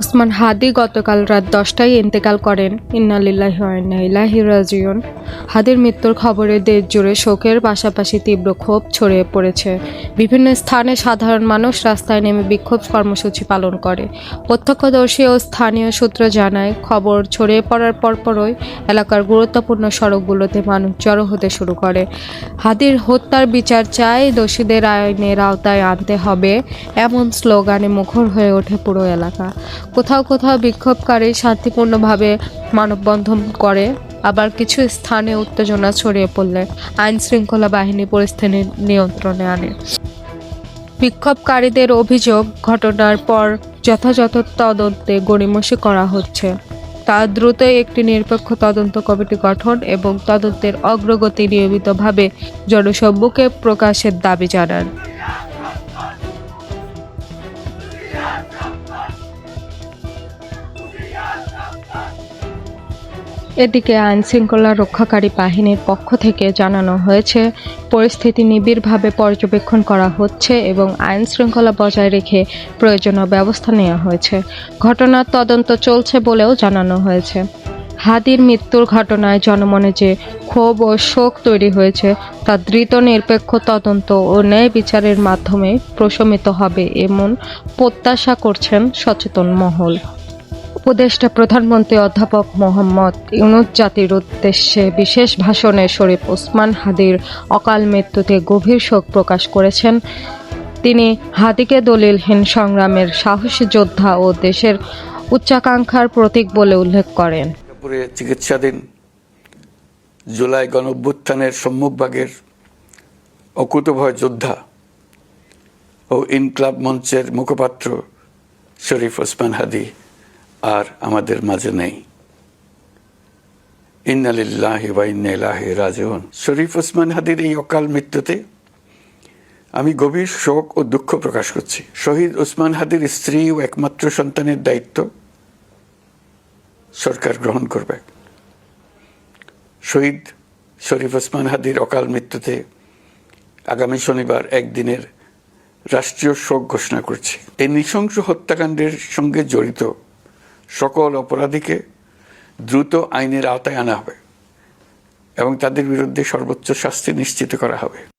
ওসমান হাদি গতকাল রাত দশটায় ইন্তেকাল করেন। ইন্নালিল্লাহি রাজিউন। হাদির মৃত্যুর খবরে দেশ জুড়ে শোকের পাশাপাশি তীব্র ক্ষোভ ছড়িয়ে পড়েছে। বিভিন্ন স্থানে সাধারণ মানুষ রাস্তায় নেমে বিক্ষোভ কর্মসূচি পালন করে। প্রত্যক্ষদর্শী ও স্থানীয় সূত্র জানায়, খবর ছড়িয়ে পড়ার পরপরই এলাকার গুরুত্বপূর্ণ সড়কগুলোতে মানুষ জড়ো হতে শুরু করে। হাদির হত্যার বিচার চাই দোষীদের আইনের আওতায় আনতে হবে, এমন স্লোগানে মুখর হয়ে ওঠে পুরো এলাকা। কোথাও কোথাও বিক্ষোভকারী শান্তিপূর্ণভাবে মানববন্ধন করে, আবার কিছু স্থানে উত্তেজনা ছড়িয়ে পড়লে আইন শৃঙ্খলা বাহিনী পরিস্থিতি নিয়ন্ত্রণে আনে। বিক্ষোভকারীদের অভিযোগ, ঘটনার পর যথাযথ তদন্তে গড়িমসি করা হচ্ছে। তা দ্রুতই একটি নিরপেক্ষ তদন্ত কমিটি গঠন এবং তদন্তের অগ্রগতি নিয়মিতভাবে জনসম্মুখে প্রকাশের দাবি জানান। এদিকে আইন শৃঙ্খলা রক্ষাকারী বাহিনীর পক্ষ থেকে জানানো হয়েছে, পরিস্থিতি নিবিড়ভাবে পর্যবেক্ষণ করা হচ্ছে এবং আইন শৃঙ্খলা বজায় রেখে প্রয়োজনীয় ব্যবস্থা নেওয়া হয়েছে। ঘটনার তদন্ত চলছে বলেও জানানো হয়েছে। হাদির মৃত্যুর ঘটনায় জনমনে যে ক্ষোভ ও শোক তৈরি হয়েছে, তা দ্রুত নিরপেক্ষ তদন্ত ও ন্যায় বিচারের মাধ্যমে প্রশমিত হবে এমন প্রত্যাশা করছেন সচেতন মহল। উপদেষ্টা প্রধানমন্ত্রী অধ্যাপক মোহাম্মদ ইউনুস জাতির উদ্দেশ্যে বিশেষ ভাষণে শরীফ ওসমান হাদির অকাল মৃত্যুতে গভীর শোক প্রকাশ করেছেন। তিনি হাদিকে দলিলহীন সংগ্রামের সাহসী যোদ্ধা ও দেশের উচ্চাকাঙ্ক্ষার প্রতীক বলে উল্লেখ করেন। চিকিৎসাধীন জুলাই গণ অভ্যুত্থানের সম্মুখভাগের অকুতভয় যোদ্ধা ও ইনকলাব মঞ্চের মুখপাত্র শরীফ ওসমান হাদি। আর আমাদের মাঝে নেই। ইন্নালিল্লাহি ওয়া ইন্না ইলাইহি রাজিউন। শরীফ ওসমান হাদির এই অকাল মৃত্যুতে আমি গভীর শোক ও দুঃখ প্রকাশ করছি। শহীদ ওসমান হাদির স্ত্রী ও একমাত্র সন্তানের দায়িত্ব সরকার গ্রহণ করবে। শহীদ শরীফ ওসমান হাদির অকাল মৃত্যুতে আগামী শনিবার একদিনের রাষ্ট্রীয় শোক ঘোষণা করছে। এই নৃশংস হত্যাকাণ্ডের সঙ্গে জড়িত সকল অপরাধীকে দ্রুত আইনের আওতায় আনা হবে এবং তাদের বিরুদ্ধে সর্বোচ্চ শাস্তি নিশ্চিত করা হবে।